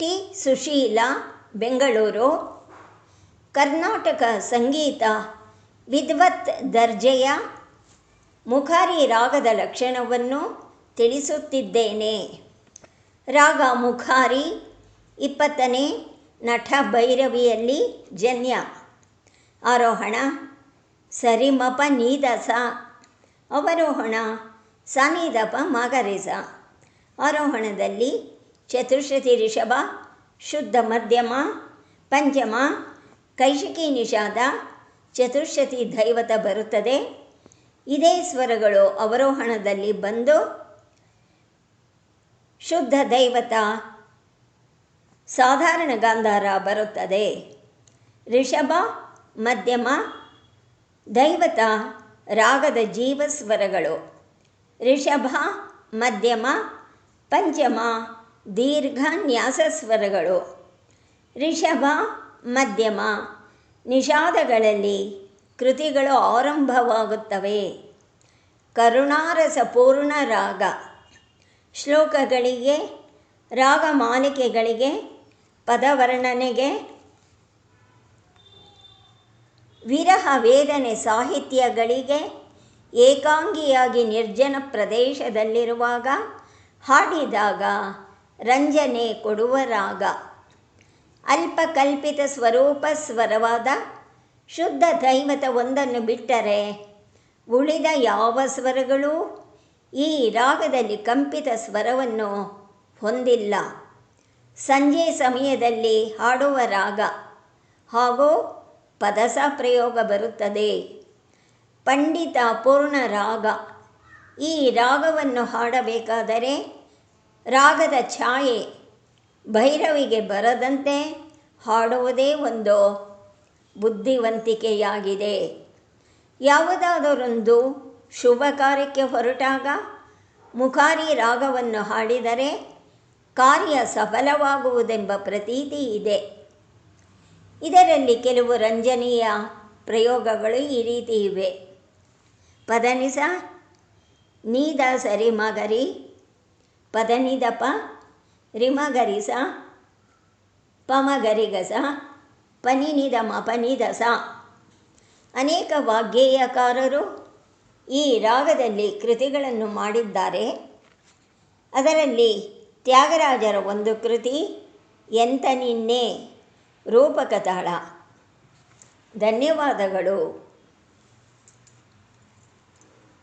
T Sushila, Bengaluru. Karnataka ಸಂಗೀತ ವಿದ್ವತ್ ದರ್ಜೆಯ ಮುಖಾರಿ ರಾಗದ ಲಕ್ಷಣವನ್ನು ತಿಳಿಸುತ್ತಿದ್ದೇನೆ. ರಾಗ ಮುಖಾರಿ ಇಪ್ಪತ್ತನೇ ನಟ ಭೈರವಿಯಲ್ಲಿ ಜನ್ಯ. ಆರೋಹಣ ಸರಿಮಪ ನೀದಸ. ಅವರೋಹಣ ಸಾನಿದಪ ಮಾಗರಿಸ. ಆರೋಹಣದಲ್ಲಿ ಚತುಶ್ರುತಿ ರಿಷಭ ಶುದ್ಧ ಮಧ್ಯಮ, ಪಂಚಮ ಕೈಶಿಕಿ ನಿಷಾದ, ಚತುಶ್ರತಿ ದೈವತ ಬರುತ್ತದೆ. ಇದೇ ಸ್ವರಗಳು ಅವರೋಹಣದಲ್ಲಿ ಬಂದು ಶುದ್ಧ ದೈವತ, ಸಾಧಾರಣ ಗಾಂಧಾರ ಬರುತ್ತದೆ. ರಿಷಭ ಮಧ್ಯಮ, ದೈವತ, ರಾಗದ ಜೀವಸ್ವರಗಳು ರಿಷಭ ಮಧ್ಯಮ, ಪಂಚಮ ದೀರ್ಘ ನ್ಯಾಸ ಸ್ವರಗಳು ರಿಷಭ, ಮಧ್ಯಮ, ನಿಷಾದಗಳಲ್ಲಿ ಕೃತಿಗಳು ಆರಂಭವಾಗುತ್ತವೆ. ಕರುಣಾರಸ ಪೂರ್ಣ ರಾಗ ಶ್ಲೋಕಗಳಿಗೆ ರಾಗ ಮಾಲಿಕೆಗಳಿಗೆ ಪದವರ್ಣನೆಗೆ ವಿರಹ ವೇದನೆ ಸಾಹಿತ್ಯಗಳಿಗೆ ಏಕಾಂಗಿಯಾಗಿ ನಿರ್ಜನ ಪ್ರದೇಶದಲ್ಲಿರುವಾಗ ಹಾಡಿದಾಗ ರಂಜನೆ ಕೊಡುವ ರಾಗ. ಅಲ್ಪಕಲ್ಪಿತ ಸ್ವರೂಪ ಸ್ವರವಾದ ಶುದ್ಧ ದೈವತ ಒಂದನ್ನು ಬಿಟ್ಟರೆ ಉಳಿದ ಯಾವ ಸ್ವರಗಳೂ? ಈ ರಾಗದಲ್ಲಿ ಕಂಪಿತ ಸ್ವರವನ್ನು ಹೊಂದಿಲ್ಲ. ಸಂಜೆ ಸಮಯದಲ್ಲಿ ಹಾಡುವ ರಾಗ. ಹಾಗೂ ಪದಸ ಪ್ರಯೋಗ ಬರುತ್ತದೆ. ಪಂಡಿತ ಪೂರ್ಣ ರಾಗ. ಈ ರಾಗವನ್ನು ಹಾಡಬೇಕಾದರೆ ರಾಗದ ಛಾಯೆ ಭೈರವಿಗೆ ಬರದಂತೆ ಹಾಡುವುದೇ ಒಂದು ಬುದ್ಧಿವಂತಿಕೆಯಾಗಿದೆ. ಯಾವುದಾದರೊಂದು ಶುಭ ಕಾರ್ಯಕ್ಕೆ ಹೊರಟಾಗ ಮುಖಾರಿ ರಾಗವನ್ನು ಹಾಡಿದರೆ ಕಾರ್ಯ ಸಫಲವಾಗುವುದೆಂಬ ಪ್ರತೀತಿ ಇದೆ. ಇದರಲ್ಲಿ ಕೆಲವು ರಂಜನೀಯ ಪ್ರಯೋಗಗಳು ಈ ರೀತಿ ಇವೆ. ಪದನಿಸ ನೀದ ಸರಿ ಮಗರಿ ಪದನಿದಪ ರಿಮಗರಿಸ, ಪಮಗರಿಗಸ ಪನಿನಿದ ಮಪನಿದಸ ಅನೇಕ ವಾಗ್ಗೇಯಕಾರರು ಈ ರಾಗದಲ್ಲಿ ಕೃತಿಗಳನ್ನು ಮಾಡಿದ್ದಾರೆ. ಅದರಲ್ಲಿ ತ್ಯಾಗರಾಜರ ಒಂದು ಕೃತಿ ಎಂತ ನಿನ್ನೆ ರೂಪಕತಾಳ ಧನ್ಯವಾದಗಳು.